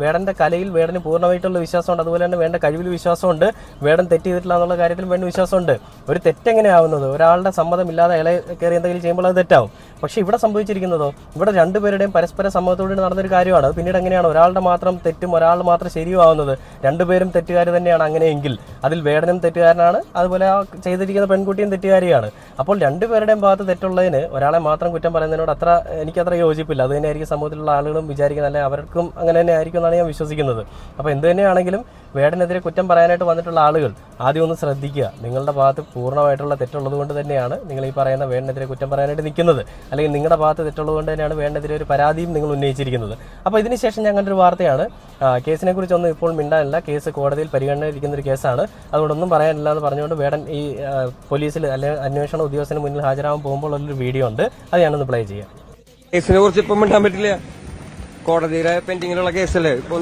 വേടന്റെ കലയിൽ വേടന് പൂർണമായിട്ടുള്ള വിശ്വാസമുണ്ട്. അതുപോലെ തന്നെ വേണ്ട കഴിവിൽ വിശ്വാസമുണ്ട്. വേടൻ തെറ്റ് ചെയ്തിട്ടില്ല എന്നുള്ള കാര്യത്തിൽ വേണ്ട വിശ്വാസമുണ്ട്. ഒരു തെറ്റെങ്ങനെയാവുന്നത്? ഒരാളുടെ സമ്മതമില്ലാതെ ഇളയ കയറി എന്തെങ്കിലും ചെയ്യുമ്പോൾ അത് തെറ്റാവും. പക്ഷേ ഇവിടെ സംഭവിച്ചിരിക്കുന്നതോ ഇവിടെ രണ്ടുപേരുടെയും പരസ്പര സമ്മതത്തോടെ നടന്നൊരു കാര്യമാണ്. അത് പിന്നീട് എങ്ങനെയാണ്? ഒരാളുടെ മാത്രം തെറ്റും ഒരാൾ മാത്രം ശരിയും ആവുന്നത് രണ്ടുപേരും തെറ്റുകാർ തന്നെയാണ് അങ്ങനെയെങ്കിൽ. അതിൽ വേടനും തെറ്റുകാരനാണ് അതുപോലെ ആ ചെയ്തിരിക്കുന്ന പെൺകുട്ടിയും തെറ്റുകാരിയാണ്. അപ്പോൾ രണ്ടുപേരുടെയും ഭാഗത്ത് തെറ്റുള്ളതിന് ഒരാളെ മാത്രം കുറ്റം പറയുന്നതിനോട് അത്ര എനിക്കത്ര യോജിപ്പില്ല. അത് തന്നെയായിരിക്കും സമൂഹത്തിലുള്ള ആളുകളും വിചാരിക്കുന്നത്. അല്ലെങ്കിൽ അവർക്കും അങ്ങനെ തന്നെ ആയിരിക്കും എന്നാണ് ഞാൻ വിശ്വസിക്കുന്നത്. അപ്പോൾ എന്ത് തന്നെയാണെങ്കിലും വേടനെതിരെ കുറ്റം പറയാനായിട്ട് വന്നിട്ടുള്ള ആളുകൾ ആദ്യം ഒന്ന് ശ്രദ്ധിക്കുക. നിങ്ങളുടെ ഭാഗത്ത് പൂർണമായിട്ടുള്ള തെറ്റുള്ളത് കൊണ്ട് തന്നെയാണ് നിങ്ങൾ ഈ പറയുന്ന വേണ്ടതിരെ കുറ്റം പറയാനായിട്ട് നിൽക്കുന്നത്. അല്ലെങ്കിൽ നിങ്ങളുടെ ഭാഗത്ത് തെറ്റുള്ളത് കൊണ്ട് തന്നെയാണ് വേണ്ടതിരെ ഒരു പരാതിയും നിങ്ങൾ ഉന്നയിച്ചിരിക്കുന്നത്. അപ്പോൾ ഇതിനുശേഷം ഞാൻ കണ്ടൊരു വാർത്തയാണ്. കേസിനെ കുറിച്ചൊന്നും ഇപ്പോൾ മിണ്ടാനില്ല. കേസ് കോടതിയിൽ പരിഗണനയിരിക്കുന്ന ഒരു കേസാണ്. അതുകൊണ്ടൊന്നും പറയാനില്ല എന്ന് പറഞ്ഞുകൊണ്ട് വേടൻ ഈ പോലീസിൽ അല്ലെങ്കിൽ അന്വേഷണ ഉദ്യോഗസ്ഥന് മുന്നിൽ ഹാജരാകാൻ പോകുമ്പോൾ ഉള്ളൊരു വീഡിയോ ഉണ്ട്. അത് ഞാനൊന്ന് പ്ലേ ചെയ്യാം. കേസിനെ കുറിച്ച് ഇപ്പം മിണ്ടാൻ പറ്റില്ല. കോടതിയിലെ പെൻഡിങ്ങിലുള്ള കേസല്ലേ? ഇപ്പൊ